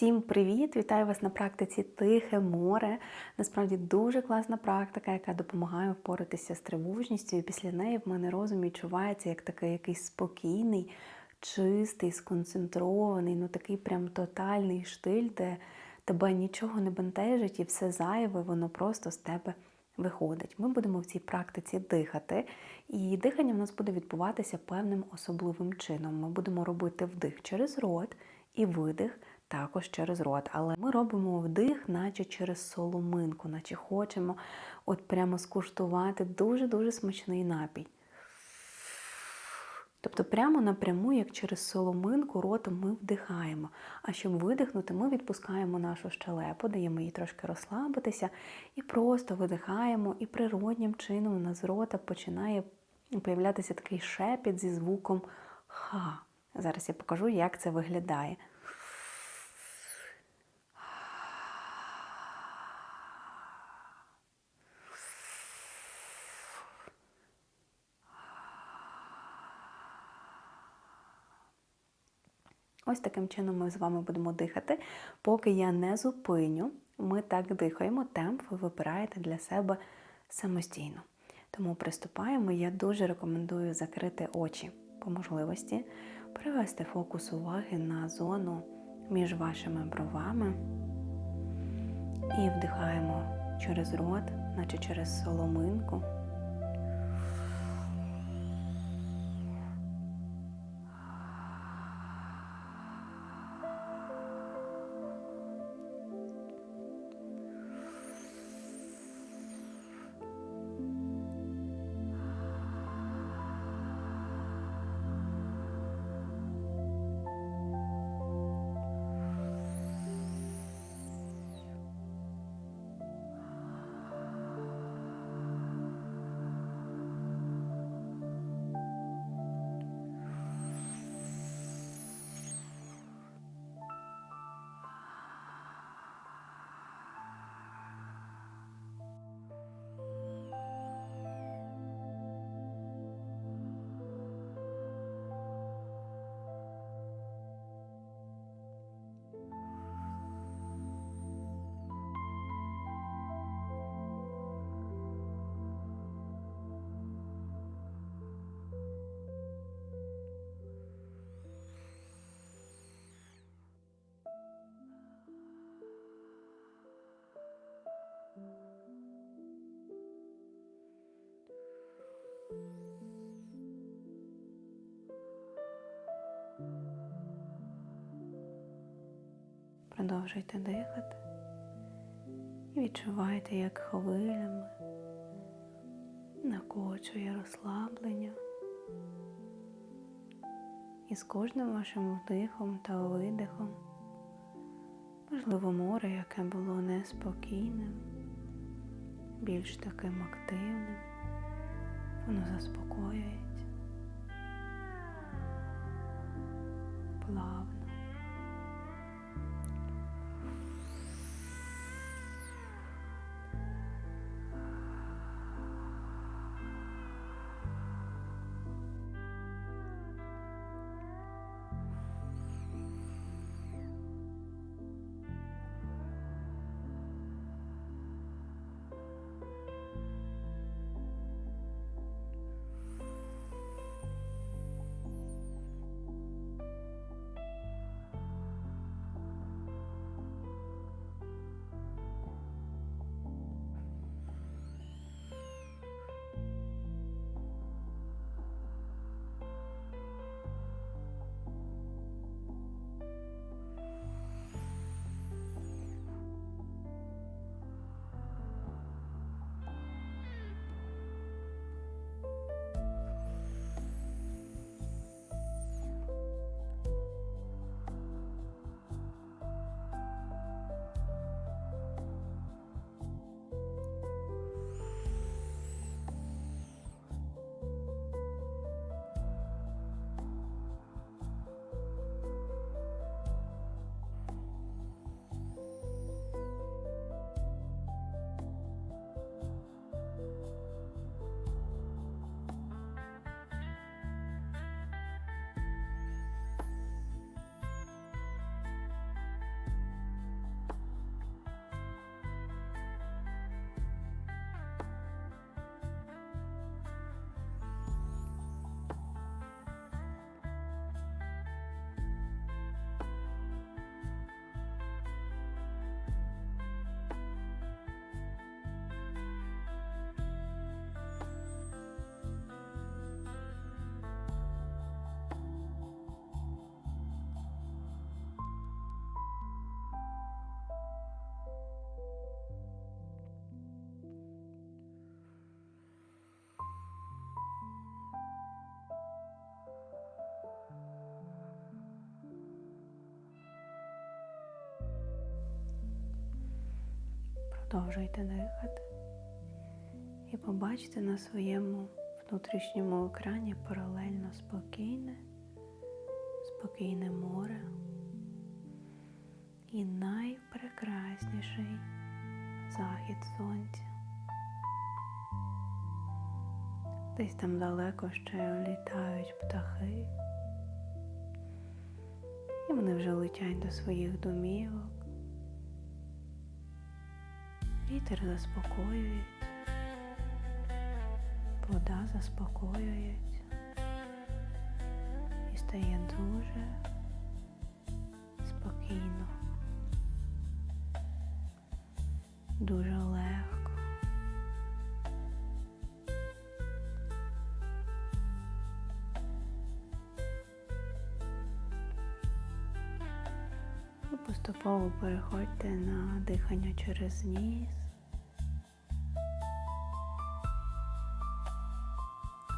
Всім привіт! Вітаю вас на практиці Тихе море. Насправді дуже класна практика, яка допомагає впоратися з тривожністю. І після неї в мене розум відчувається як такий якийсь спокійний, чистий, сконцентрований, ну такий прям тотальний штиль, де тебе нічого не бентежить і все зайве, воно просто з тебе виходить. Ми будемо в цій практиці дихати, і дихання в нас буде відбуватися певним особливим чином. Ми будемо робити вдих через рот і видих також через рот. Але ми робимо вдих, наче через соломинку, наче хочемо от прямо скуштувати дуже-дуже смачний напій. Тобто прямо напряму, як через соломинку, ротом ми вдихаємо. А щоб видихнути, ми відпускаємо нашу щелепу, даємо їй трошки розслабитися і просто видихаємо, і природнім чином у нас з рота починає появлятися такий шепіт зі звуком ха. Зараз я покажу, як це виглядає. Ось таким чином ми з вами будемо дихати. Поки я не зупиню, ми так дихаємо, темп ви вибираєте для себе самостійно. Тому приступаємо. Я дуже рекомендую закрити очі по можливості, привести фокус уваги на зону між вашими бровами і вдихаємо через рот, наче через соломинку. Продовжуйте дихати і відчувайте, як хвилями накочує розслаблення. І з кожним вашим вдихом та видихом, можливо, море, яке було неспокійним, більш таким активним, воно заспокоюється плавно. Продовжуйте дихати. І побачите на своєму внутрішньому екрані паралельно спокійне, спокійне море і найпрекрасніший захід сонця. Десь там далеко ще літають птахи, і вони вже летять до своїх домівок. Вітер заспокоюється, вода заспокоюється і стає дуже спокійно, дуже легко. Поступово переходьте на дихання через ніс.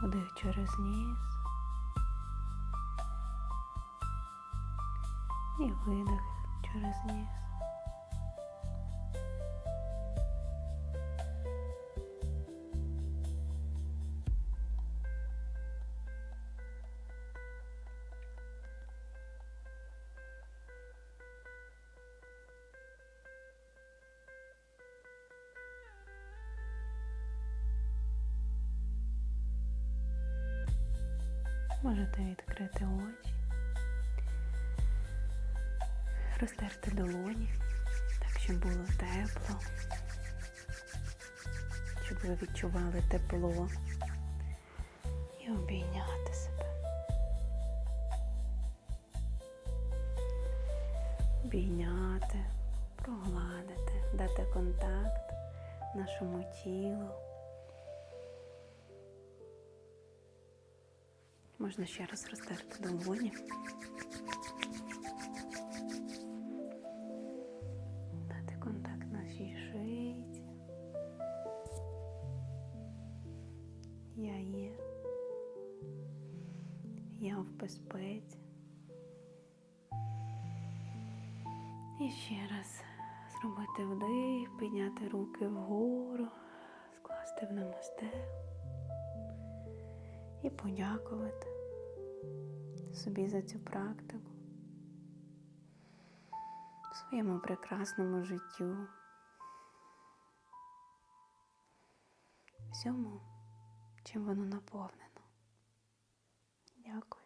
Вдих через ніс. І видих через ніс. Можете відкрити очі, розтерти долоні, так, щоб було тепло, щоб ви відчували тепло і обійняти себе. Обійняти, прогладити, дати контакт нашому тілу. Можна ще раз розтерти долоні. Дати контакт нашій шийці. Я є. Я в безпеці. І ще раз зробити вдих, підняти руки вгору, скласти в намасте і подякувати собі за цю практику, своєму прекрасному життю, всьому, чим воно наповнено. Дякую.